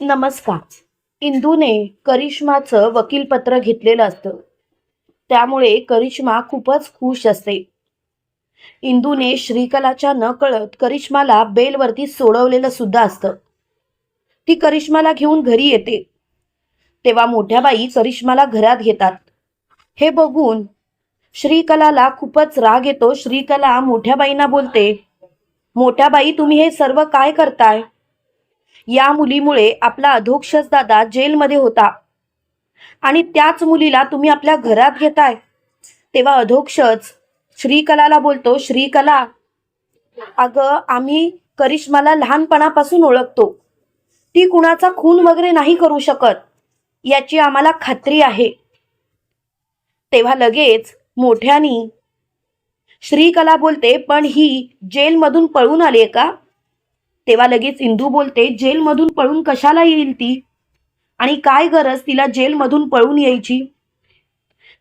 नमस्कार. इंदूने करिश्माचं वकीलपत्र घेतलेलं असतं. त्यामुळे करिश्मा खूपच खुश असते. इंदूने श्रीकलाच्या न कळत करिश्माला बेलवरती सोडवलेलं सुद्धा असतं. ती करिश्माला घेऊन घरी येते. तेव्हा मोठ्या बाई करिश्माला घरात घेतात. हे बघून श्रीकलाला खूपच राग येतो. श्रीकला मोठ्या बाईंना बोलते मोठ्या बाई तुम्ही हे सर्व काय करताय? या मुलीमुळे आपला अधोक्षस दादा जेलमध्ये होता. आणि त्याच मुलीला तुम्ही आपल्या घरात घेताय. तेव्हा अधोक्षच श्रीकलाला बोलतो श्रीकला अगं आम्ही करिश्माला लहानपणापासून ओळखतो. ती कुणाचा खून वगैरे नाही करू शकत. याची आम्हाला खात्री आहे. तेव्हा लगेच मोठ्यानी श्रीकला बोलते पण ही जेलमधून पळून आली आहे का? तेव्हा लगेच इंदू बोलते जेलमधून पळून कशाला येईल ती? आणि काय गरज तिला जेलमधून पळून यायची?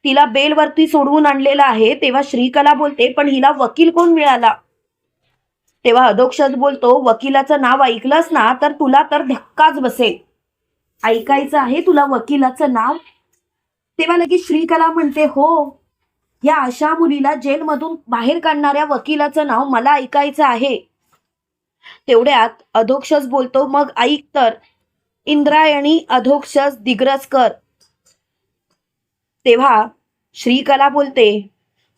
तिला बेलवरती सोडवून आणलेलं आहे तेव्हा श्रीकला बोलते पण हिला वकील कोण मिळाला? तेव्हा अधोक्षज बोलतो वकिलाचं नाव ऐकलंस ना तर तुला तर धक्काच बसेल. ऐकायचं आहे तुला वकिलाचं नाव? तेव्हा लगेच श्रीकला म्हणते हो या अशा मुलीला जेलमधून बाहेर काढणाऱ्या वकिलाचं नाव मला ऐकायचं आहे. तेवढ्यात अधोक्षस बोलतो मग ऐक तर इंद्रायणी अधोक्षज दिग्रसकर तेव्हा श्रीकला बोलते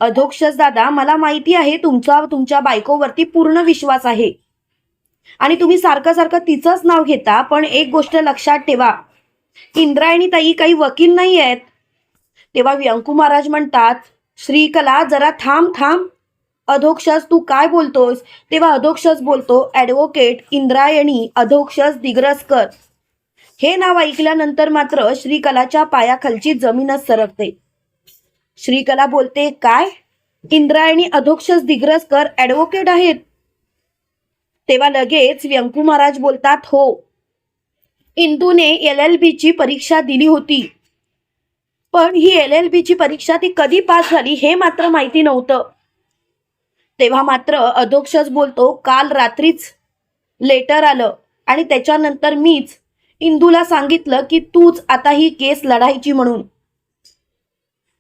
अधोक्षस दादा मला माहिती आहे तुमचा तुमच्या बायकोवरती पूर्ण विश्वास आहे. आणि तुम्ही सारखं सारखं तिचंच नाव घेता पण एक गोष्ट लक्षात ठेवा. इंद्रायणी ताई काही वकील नाही आहेत तेव्हा व्यंकू महाराज म्हणतात श्रीकला जरा थांब थांब. अधोक्षज तू काय बोलतोस? तेव्हा अधोक्षस बोलतो ॲडव्होकेट इंद्रायणी अधोक्षस दिग्रसकर. हे नाव ऐकल्यानंतर मात्र श्रीकलाच्या पायाखालची जमीनच सरकते. श्रीकला बोलते काय? इंद्रायणी अधोक्षस दिग्रसकर ॲडव्होकेट आहेत? तेव्हा लगेच व्यंकू महाराज बोलतात हो. इंदूने एल एल बीची परीक्षा दिली होती. पण ही एल एल बीची परीक्षा ती कधी पास झाली हे मात्र माहिती नव्हतं. तेव्हा मात्र अधोक्षच बोलतो काल रात्रीच लेटर आलं आणि त्याच्यानंतर मीच इंदूला सांगितलं की तूच आता ही केस लढायची म्हणून.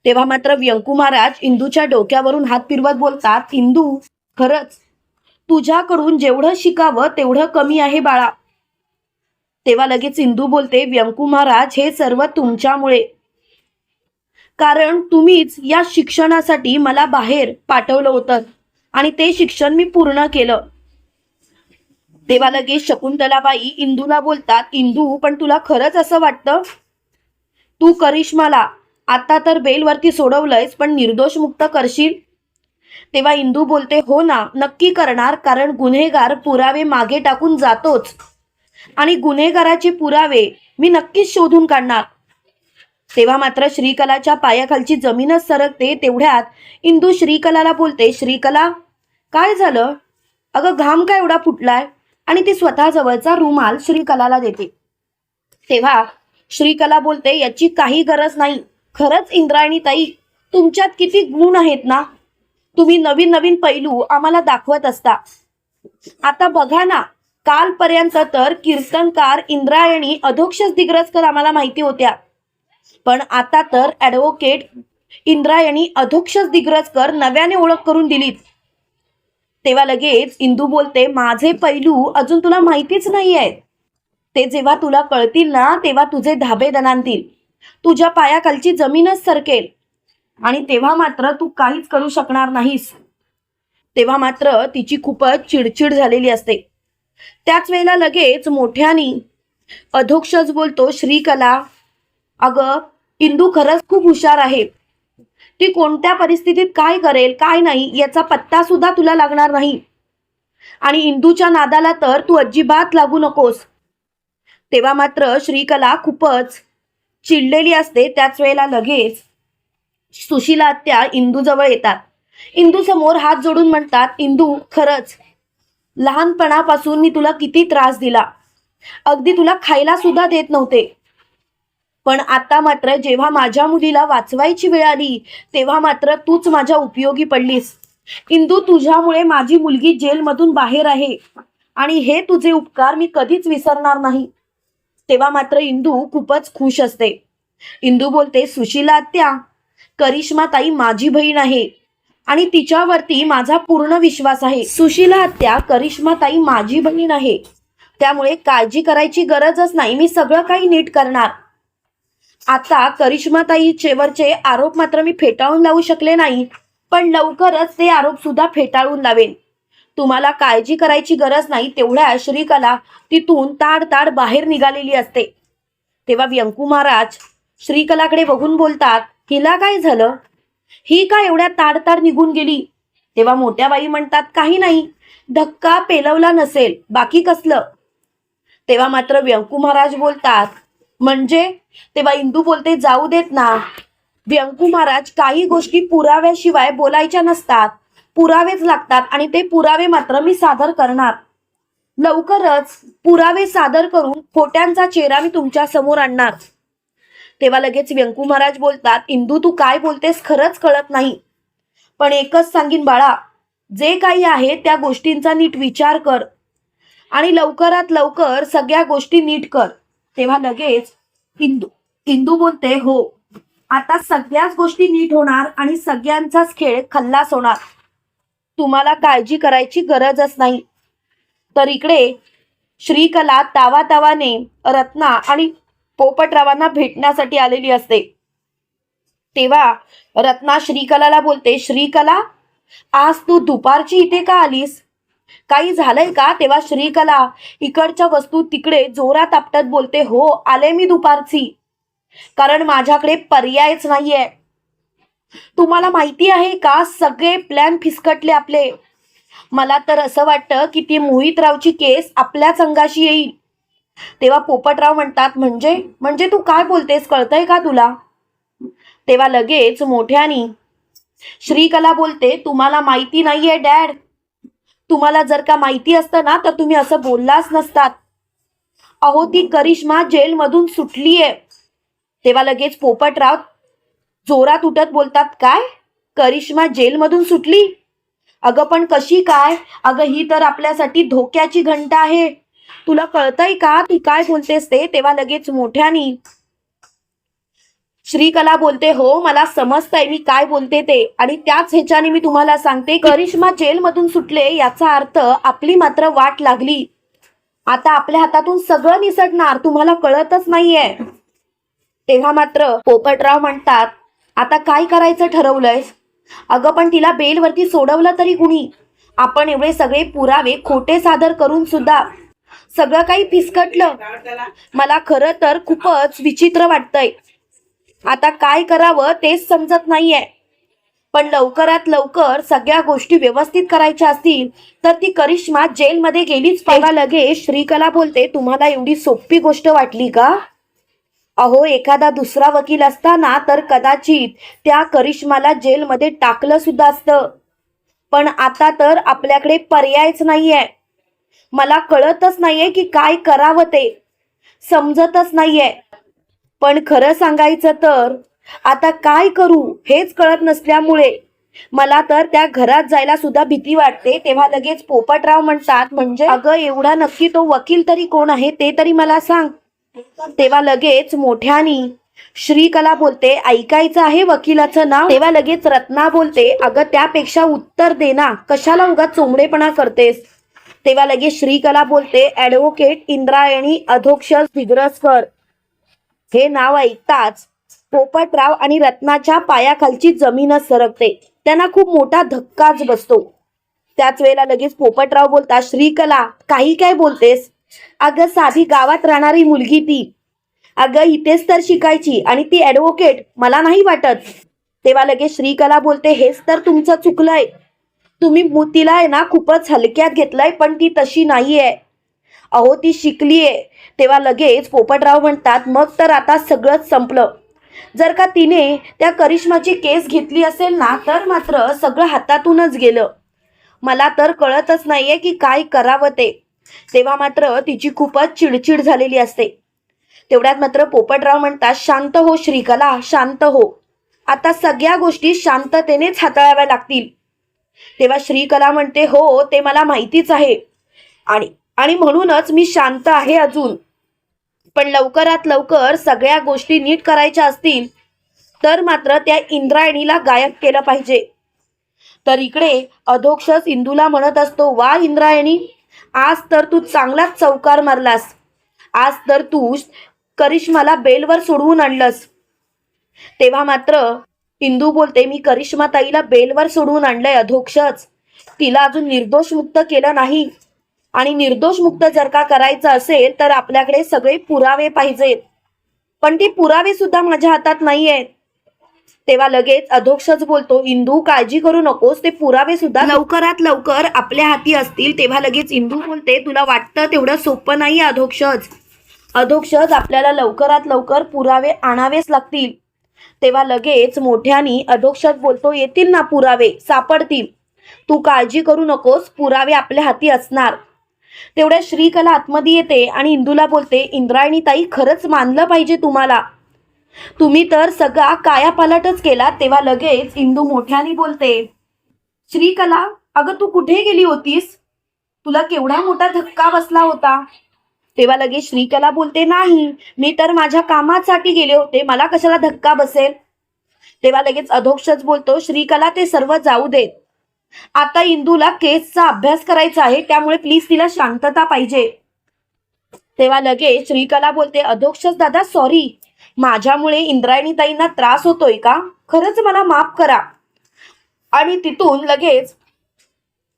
तेव्हा मात्र व्यंकू महाराज इंदूच्या डोक्यावरून हात फिरवत बोलतात इंदू खरंच तुझ्याकडून जेवढं शिकावं तेवढं कमी आहे बाळा. तेव्हा लगेच इंदू बोलते व्यंकू महाराज हे सर्व तुमच्यामुळे. कारण तुम्हीच या शिक्षणासाठी मला बाहेर पाठवलं होतं. आणि ते शिक्षण मी पूर्ण केलं. तेव्हा लगेच शकुंतलाबाई इंदूला बोलतात इंदू पण तुला खरंच असं वाटतं? तू करिश्माला आता तर बेलवरती सोडवलंयस पण निर्दोष मुक्त करशील? तेव्हा इंदू बोलते हो ना नक्की करणार कारण गुन्हेगार पुरावे मागे टाकून जातोच. आणि गुन्हेगाराचे पुरावे मी नक्कीच शोधून काढणार. तेव्हा मात्र श्रीकलाच्या पायाखालची जमीनच सरकते तेवढ्यात इंदू श्रीकलाला बोलते श्रीकला काय झालं? अगं घाम काय एवढा फुटलाय? आणि ती स्वतःजवळचा रुमाल श्रीकलाला देते. तेव्हा श्रीकला बोलते याची काही गरज नाही. खरंच इंद्रायणी ताई तुमच्यात किती गुण आहेत ना? तुम्ही नवीन नवीन पैलू आम्हाला दाखवत असता. आता बघा ना कालपर्यंत तर कीर्तनकार इंद्रायणी अधोक्षस दिग्रजकर आम्हाला माहिती होत्या. पण आता तर ॲडव्होकेट इंद्रायणी अध्यक्ष दिग्रजकर नव्याने ओळख करून दिलीत. तेव्हा लगेच इंदू बोलते माझे पैलू अजून तुला माहितीच नाही आहेत ते जेव्हा तुला कळतील ना तेव्हा तुझे धाबे दणांतील. तुझ्या पायाखालची जमीनच सरकेल. आणि तेव्हा मात्र तू काहीच करू शकणार नाहीस. तेव्हा मात्र तिची खूपच चिडचिड झालेली असते. त्याच वेळेला लगेच मोठ्यानी अधोक्षज बोलतो श्रीकला अगं इंदू खरंच खूप हुशार आहे. ती कोणत्या परिस्थितीत काय करेल काय नाही याचा पत्ता सुद्धा तुला लागणार नाही. आणि इंदूच्या नादाला तर तू अजिबात लागू नकोस. तेव्हा मात्र श्रीकला खूपच चिडलेली असते त्याच वेळेला लगेच सुशीला आत्या इंदूजवळ येतात. इंदू समोर हात जोडून म्हणतात इंदू खरंच लहानपणापासून मी तुला किती त्रास दिला. अगदी तुला खायला सुद्धा देत नव्हते. पण आता मात्र जेव्हा माझ्या मुलीला वाचवायची वेळ आली तेव्हा मात्र तूच माझ्या उपयोगी पडलीस. इंदू तुझ्यामुळे माझी मुलगी जेलमधून बाहेर आहे आणि हे तुझे उपकार मी कधीच विसरणार नाही. तेव्हा मात्र इंदू खूपच खुश असते. इंदू बोलते सुशीला आत्या करिश्मा ताई माझी बहीण आहे आणि तिच्यावरती माझा पूर्ण विश्वास आहे. सुशीला आत्या करिश्मा ताई माझी बहीण आहे. त्यामुळे काळजी करायची गरजच नाही. मी सगळं काही नीट करणार. आता करिश्माताई चेवरचे आरोप मात्र मी फेटाळून लावू शकले नाही पण लवकरच ते आरोप सुद्धा फेटाळून लावेन. तुम्हाला काळजी करायची गरज नाही तेवढ्या श्रीकला तिथून ताड ताड बाहेर निघालेली असते. तेव्हा व्यंकू महाराज श्रीकलाकडे बघून बोलतात हिला काय झालं? ही का एवढ्या ताडताड निघून गेली? तेव्हा मोठ्या बाई म्हणतात काही नाही धक्का पेलवला नसेल बाकी कसलं? तेव्हा मात्र व्यंकू महाराज बोलतात म्हणजे? तेव्हा इंदू बोलते जाऊ देत ना. व्यंकू महाराज काही गोष्टी पुराव्याशिवाय बोलायच्या नसतात. पुरावेच लागतात आणि ते पुरावे मात्र मी सादर करणार. लवकरच पुरावे सादर करून खोट्यांचा चेहरा मी तुमच्यासमोर आणणार. तेव्हा लगेच व्यंकू महाराज बोलतात इंदू तू काय बोलतेस खरंच कळत नाही. पण एकच सांगीन बाळा जे काही आहे त्या गोष्टींचा नीट विचार कर आणि लवकरात लवकर सगळ्या गोष्टी नीट कर. तेव्हा लगेच इंदू इंदू बोलते हो आता सगळ्याच गोष्टी नीट होणार आणि सगळ्यांचाच खेळ खल्लास होणार. तुम्हाला काळजी करायची गरजच नाही. तर इकडे श्रीकला तावा तावाने रत्ना आणि पोपटरावांना भेटण्यासाठी आलेली असते. तेव्हा रत्ना श्रीकलाला बोलते श्रीकला आज तू दुपारची इथे का आलीस? काही झालंय का? तेव्हा श्रीकला इकडच्या वस्तू तिकडे जोरात आपटत बोलते हो आले मी दुपारची. कारण माझ्याकडे पर्यायच नाहीये. तुम्हाला माहिती आहे का? सगळे प्लॅन फिसकटले आपले. मला तर असं वाटतं की ती मोहितरावची केस आपल्याच अंगाशी येईल. तेव्हा पोपटराव म्हणतात म्हणजे? म्हणजे तू काय बोलतेस? कळतंय का तुला? तेव्हा लगेच मोठ्यानी श्रीकला बोलते तुम्हाला माहिती नाहीये डॅड. तुम्हाला जर का माहिती असतं ना तर तुम्ही असं बोललाच नसतात. अहो ती करिश्मा जेलमधून सुटलीये. तेव्हा लगेच पोपटराव जोरात उठत बोलतात काय? करिश्मा जेलमधून सुटली? अगं पण कशी काय? अगं ही तर आपल्यासाठी धोक्याची घंटा आहे. तुला कळतंय का? तू काय बोलतेस ते? तेव्हा लगेच मोठ्यानी श्रीकला बोलते हो मला समजतंय मी काय बोलते ते. आणि त्याच ह्याच्याने मी तुम्हाला सांगते करिश्मा जेलमधून सुटले याचा अर्थ आपली मात्र वाट लागली. आता आपल्या हातातून सगळं निसटणार तुम्हाला कळतच नाहीये. तेव्हा मात्र पोपटराव म्हणतात आता काय करायचं ठरवलंयस? अगं पण तिला बेलवरती सोडवलं तरी कुणी? आपण एवढे सगळे पुरावे खोटे सादर करून सुद्धा सगळं काही फिसकटलं. मला खरं तर खूपच विचित्र वाटतंय. आता काय करावं तेच समजत नाहीये. पण लवकरात लवकर सगळ्या गोष्टी व्यवस्थित करायच्या असतील तर ती करिश्मा जेलमध्ये गेलीच पाहिजे लगेच श्रीकला बोलते तुम्हाला एवढी सोपी गोष्ट वाटली का? अहो एखादा दुसरा वकील असताना तर कदाचित त्या करिश्माला जेलमध्ये टाकलं सुद्धा असतं. पण आता तर आपल्याकडे पर्यायच नाहीये. मला कळतच नाहीये की काय करावं ते. समजतच नाहीये. पण खरं सांगायचं तर आता काय करू हेच कळत नसल्यामुळे मला तर त्या घरात जायला सुद्धा भीती वाटते. तेव्हा लगेच पोपटराव म्हणतात म्हणजे? अगं एवढा नक्की तो वकील तरी कोण आहे ते तरी मला सांग. तेव्हा लगेच मोठ्यानी श्रीकला बोलते ऐकायचं आहे वकिलाचं नाव? तेव्हा लगेच रत्ना बोलते अगं त्यापेक्षा उत्तर दे ना. कशाला उगा चोंबडेपणा करतेस? तेव्हा लगेच श्रीकला बोलते ऍडव्होकेट इंद्रायणी अधोक्षर दिग्रसकर हे नाव ऐकताच पोपटराव आणि रत्नाच्या पायाखालची जमीनच सरकते. त्यांना खूप मोठा धक्काच बसतो. त्याच वेळेला लगेच पोपटराव बोलता श्रीकला काही काय बोलतेस? अगं साधी गावात राहणारी मुलगी ती. अगं इथेच तर शिकायची आणि ती ऍडव्होकेट मला नाही वाटत. तेव्हा लगेच श्रीकला बोलते हेच तर तुमचं चुकलंय. तुम्ही तिला आहे ना खूपच हलक्यात घेतलंय पण ती तशी नाहीये. अहो ती शिकली आहे तेव्हा लगेच पोपटराव म्हणतात मग तर आता सगळंच संपलं. जर का तिने त्या करिश्माची केस घेतली असेल ना तर मात्र सगळं हातातूनच गेलं. मला तर कळतच नाहीये की काय करावं ते. तेव्हा मात्र तिची खूपच चिडचिड झालेली असते. तेवढ्यात मात्र पोपटराव म्हणतात शांत हो श्रीकला शांत हो. आता सगळ्या गोष्टी शांततेनेच हाताळाव्या लागतील. तेव्हा श्रीकला म्हणते हो ते मला माहितीच आहे. आणि आणि म्हणूनच मी शांत आहे अजून. पण लवकरात लवकर सगळ्या गोष्टी नीट करायच्या असतील तर मात्र त्या इंद्रायणीला गायब केलं पाहिजे. तर इकडे अधोक्षस इंदूला म्हणत असतो वा इंद्रायणी आज तर तू चांगलाच चौकार मारलास. आज तर तू करिश्माला बेलवर सोडवून आणलंस. तेव्हा मात्र इंदू बोलते मी करिश्मा ताईला बेलवर सोडवून आणलंय अधोक्षच तिला अजून निर्दोष मुक्त केलं नाही. आणि निर्दोष मुक्त जर का करायचं असेल तर आपल्याकडे सगळे पुरावे पाहिजेत. पण ते पुरावे सुद्धा माझ्या हातात नाहीयेत तेव्हा लगेच अधोक्षच बोलतो इंदू काळजी करू नकोस ते पुरावे सुद्धा लवकरात लवकर आपल्या हाती असतील तेव्हा लगेच इंदू बोलते तुला वाटतं तेवढं सोपं नाही अधोक्षज अधोक्षज आपल्याला लवकरात लवकर पुरावे आणावेच लागतील. तेव्हा लगेच मोठ्यानी अधोक्षज बोलतो येतील ना पुरावे सापडतील. तू काळजी करू नकोस पुरावे आपल्या हाती असणार. तेवढ्या श्रीकला आतमध्ये येते आणि इंदूला बोलते इंद्रायणी ताई खरंच मानलं पाहिजे तुम्हाला. तुम्ही तर सगळा कायापालटच केला तेव्हा लगेच इंदू मोठ्याने बोलते श्रीकला अगं तू कुठे गेली होतीस? तुला केवढा मोठा धक्का बसला होता. तेव्हा लगेच श्रीकला बोलते नाही मी तर माझ्या कामासाठी गेले होते. मला कशाला धक्का बसेल? तेव्हा लगेच अधोक्षच बोलतो श्रीकला ते सर्व जाऊ देत. आता इंदूला केसचा अभ्यास करायचा आहे त्यामुळे प्लीज तिला शांतता पाहिजे. तेव्हा लगेच श्रीकला बोलते अधोक्षस दादा सॉरी माझ्यामुळे इंद्रायणी ताईंना त्रास होतोय का? खरंच मला माफ करा. आणि तिथून लगेच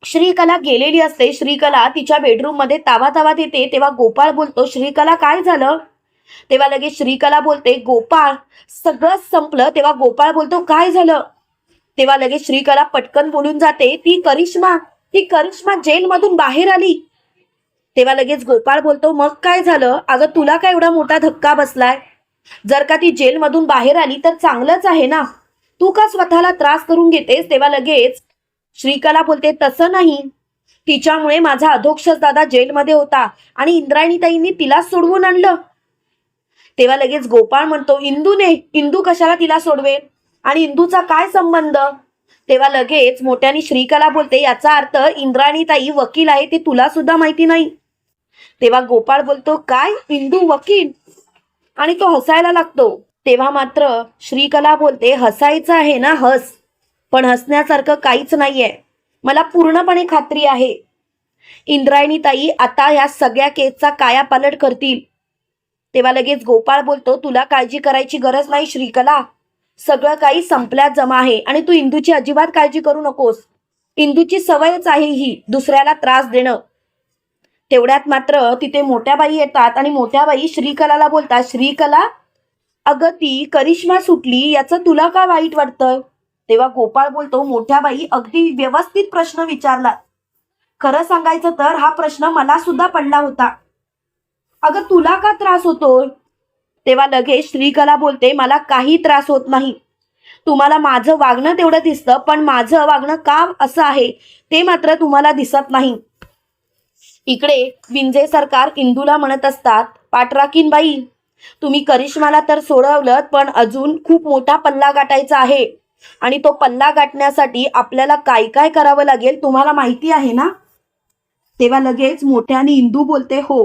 श्रीकला गेलेली असते. श्रीकला तिच्या बेडरूममध्ये तावा तावात येते. तेव्हा गोपाळ बोलतो श्रीकला काय झालं? तेव्हा लगेच श्रीकला बोलते गोपाळ सगळं संपलं. तेव्हा गोपाळ बोलतो काय झालं? तेव्हा लगेच श्रीकला पटकन बोलून जाते ती करिश्मा ती करिश्मा जेलमधून बाहेर आली. तेव्हा लगेच गोपाळ बोलतो मग काय झालं? अगं तुला काय एवढा मोठा धक्का बसलाय? जर का ती जेलमधून बाहेर आली तर चांगलंच आहे ना? तू का स्वतःला त्रास करून घेतेस? तेव्हा लगेच श्रीकला बोलते तसं नाही. तिच्यामुळे माझा अधोक्षस दादा जेलमध्ये होता आणि इंद्रायणीताईंनी तिला सोडवून आणलं. तेव्हा लगेच गोपाळ म्हणतो इंदूने इंदू कशाला तिला सोडवेल? आणि इंदूचा काय संबंध? तेव्हा लगेच मोठ्याने श्रीकला बोलते याचा अर्थ इंद्राणी ताई वकील आहे ते तुला सुद्धा माहिती नाही. तेव्हा गोपाळ बोलतो काय? इंदू वकील? आणि तो हसायला लागतो. तेव्हा मात्र श्रीकला बोलते हसायचं आहे ना हस. पण हसण्यासारखं काहीच नाहीये. मला पूर्णपणे खात्री आहे. इंद्रायणी ताई आता या सगळ्या केसचा कायापालट करतील. तेव्हा लगेच गोपाळ बोलतो तुला काळजी करायची गरज नाही श्रीकला. सगळं काही संपल्यात जमा आहे. आणि तू इंदूची अजिबात काळजी करू नकोस. इंदूची सवयच आहे ही दुसऱ्याला त्रास देणं. तेवढ्यात मात्र तिथे मोठ्या बाई येतात आणि मोठ्या बाई श्रीकलाला बोलतात श्रीकला अगं ती करिश्मा सुटली याचं तुला का वाईट वाटतं? तेव्हा गोपाळ बोलतो मोठ्या बाई अगदी व्यवस्थित प्रश्न विचारला. खरं सांगायचं तर हा प्रश्न मला सुद्धा पडला होता. अगं तुला का त्रास होतोय? तेव्हा लगेच श्रीकला बोलते मला काही त्रास होत नाही. तुम्हाला माझं वागणं तेवढं दिसतं पण माझं वागणं का असं आहे ते मात्र तुम्हाला दिसत नाही. इकडे विंजे सरकार इंदूला म्हणत असतात पाठराखीन बाई तुम्ही करिश्माला तर सोडवलं पण अजून खूप मोठा पल्ला गाठायचा आहे. आणि तो पल्ला गाठण्यासाठी आपल्याला काय काय करावं लागेल तुम्हाला माहिती आहे ना? तेव्हा लगेच मोठ्याने इंदू बोलते हो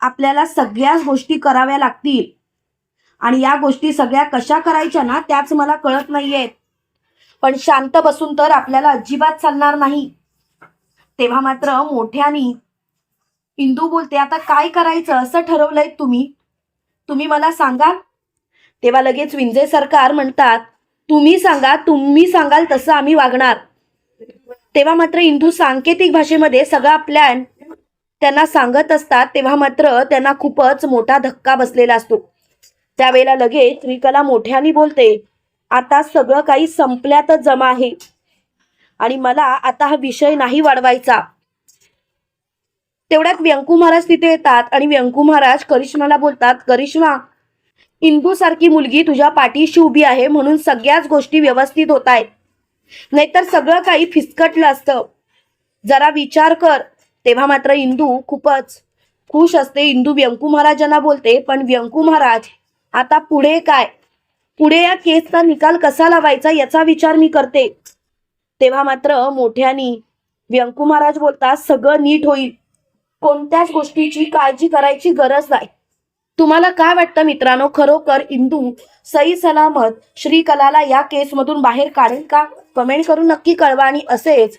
आपल्याला सगळ्याच गोष्टी कराव्या लागतील. आणि या गोष्टी सगळ्या कशा करायच्या ना त्याच मला कळत नाहीयेत पण शांत बसून तर आपल्याला अजिबात चालणार नाही. तेव्हा मात्र मोठ्यानी इंदू बोलते आता काय करायचं? असं ठरवलंय तुम्ही. तुम्ही मला सांगाल तेव्हा लगेच विंजे सरकार म्हणतात तुम्ही सांगा तुम्ही सांगाल तसं आम्ही वागणार. तेव्हा मात्र इंदू सांकेतिक भाषेमध्ये सगळा प्लॅन त्यांना सांगत असतात तेव्हा मात्र त्यांना खूपच मोठा धक्का बसलेला असतो. त्यावेळेला लगेच श्रीकला मोठ्याने बोलते आता सगळं काही संपल्यातच जमा आहे. आणि मला आता हा विषय नाही वाढवायचा. तेवढ्यात व्यंकू महाराज तिथे येतात आणि व्यंकू महाराज करिश्माला बोलतात करिश्मा इंदू सारखी मुलगी तुझ्या पाठीशी उभी आहे म्हणून सगळ्याच गोष्टी व्यवस्थित होत आहेत. नाहीतर सगळं काही फिसकटलं असतं. जरा विचार कर. तेव्हा मात्र इंदू खूपच खुश असते. इंदू व्यंकू महाराजांना बोलते पण व्यंकू महाराज आता पुढे काय? पुढे या केसचा निकाल कसा लावायचा याचा विचार मी करते. तेव्हा मात्र मोठ्यानी व्यंकू महाराज बोलतात सगळं नीट होईल. कोणत्याच गोष्टीची काळजी करायची गरज नाही. तुम्हाला काय वाटतं मित्रांनो खरोखर इंदू सई सलामत श्रीकलाला या केसमधून बाहेर काढेल का? कमेंट करून नक्की कळवा आणि असेच